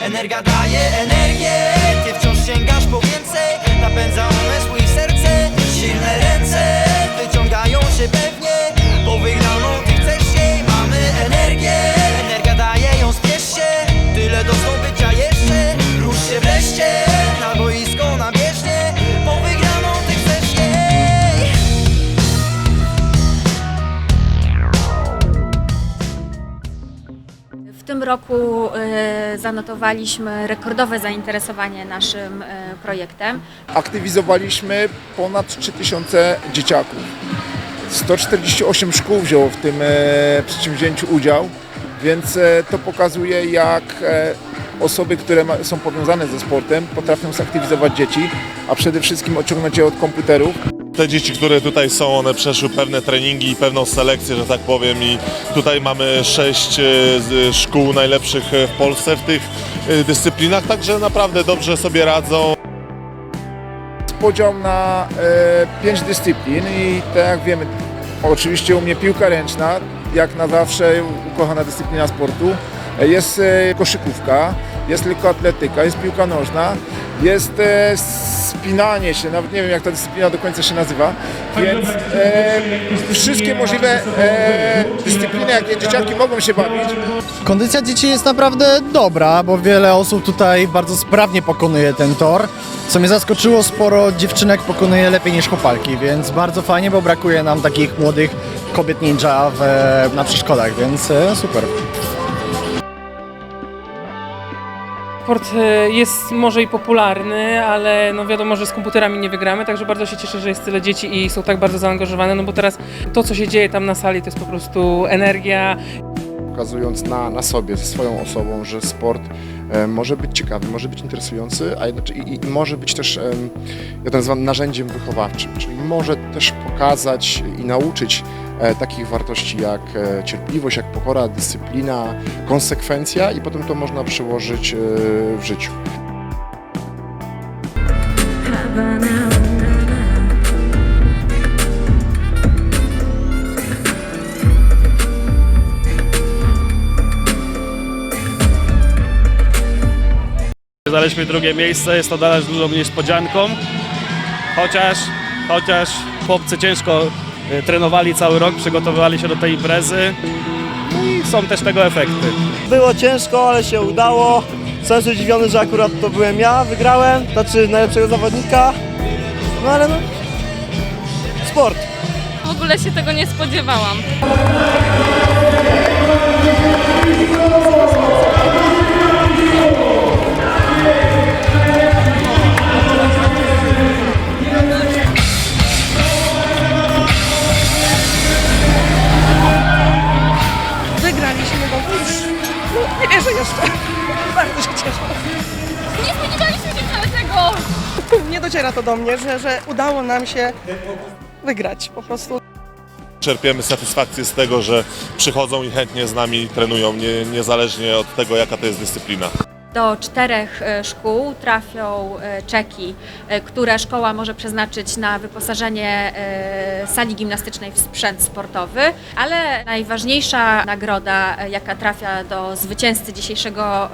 Energia daje energię Ty wciąż sięgasz po więcej Napędza umysł tym roku e, zanotowaliśmy rekordowe zainteresowanie naszym e, projektem. aktywizowaliśmy ponad 3000 dzieciaków. 148 szkół wzięło w tym e, przedsięwzięciu udział, więc to pokazuje jak osoby, które są powiązane ze sportem potrafią zaktywizować dzieci, a przede wszystkim odciągnąć je od komputerów. Te dzieci, które tutaj są, one przeszły pewne treningi i pewną selekcję, że tak powiem i tutaj mamy sześć e, z szkół najlepszych e, w Polsce w tych e, dyscyplinach, także naprawdę dobrze sobie radzą. Podział na e, pięć dyscyplin i tak jak wiemy, oczywiście u mnie piłka ręczna, jak na zawsze ukochana dyscyplina sportu. E, Jest e, koszykówka, jest lekkoatletyka, jest piłka nożna, jest e, spinanie się, nawet nie wiem jak ta dyscyplina do końca się nazywa, więc e, wszystkie możliwe e, dyscypliny, jakie dzieciaki mogą się bawić, Kondycja dzieci jest naprawdę dobra, bo wiele osób tutaj bardzo sprawnie pokonuje ten tor. Co mnie zaskoczyło, sporo dziewczynek pokonuje lepiej niż chłopaki, więc bardzo fajnie, bo brakuje nam takich młodych kobiet ninja w, na przeszkodach, więc e, super. Sport e, jest może i popularny, ale no wiadomo, że z komputerami nie wygramy, także bardzo się cieszę, że jest tyle dzieci i są tak bardzo zaangażowane, no bo teraz to, co się dzieje tam na sali, to jest po prostu energia, pokazując na, na sobie, swoją osobą, że sport e, może być ciekawy, może być interesujący, a i, i może być też, em, ja to nazywam narzędziem wychowawczym, czyli może też pokazać i nauczyć e, takich wartości jak e, cierpliwość, jak pokora, dyscyplina, konsekwencja i potem to można przełożyć e, w życiu. Zaleźliśmy drugie miejsce, jest to dla nas dużą niespodzianką, chociaż, chociaż chłopcy ciężko trenowali cały rok, przygotowywali się do tej imprezy no i są też tego efekty. Było ciężko, ale się udało. Jestem zdziwiony, że akurat to byłem ja, wygrałem, znaczy najlepszego zawodnika. No ale no, sport. W ogóle się tego nie spodziewałam. Nie dociera to do mnie, że, że udało nam się wygrać po prostu. Czerpiemy satysfakcję z tego, że przychodzą i chętnie z nami trenują, nie, niezależnie od tego, jaka to jest dyscyplina. Do czterech e, szkół trafią e, czeki, e, które szkoła może przeznaczyć na wyposażenie sali gimnastycznej w sprzęt sportowy, ale najważniejsza nagroda, jaka trafia do zwycięzcy dzisiejszego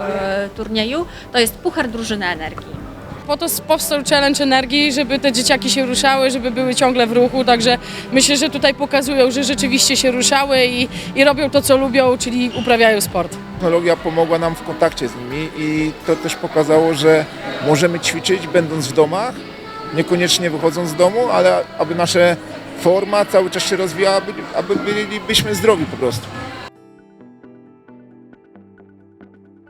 turnieju, to jest Puchar Drużyny Energii. Po to powstał challenge energii, żeby te dzieciaki się ruszały, żeby były ciągle w ruchu, także myślę, że tutaj pokazują, że rzeczywiście się ruszały i, i robią to, co lubią, czyli uprawiają sport. technologia pomogła nam w kontakcie z nimi i to też pokazało, że możemy ćwiczyć będąc w domach, niekoniecznie wychodząc z domu, ale aby nasza forma cały czas się rozwijała, aby- bylibyśmy zdrowi po prostu.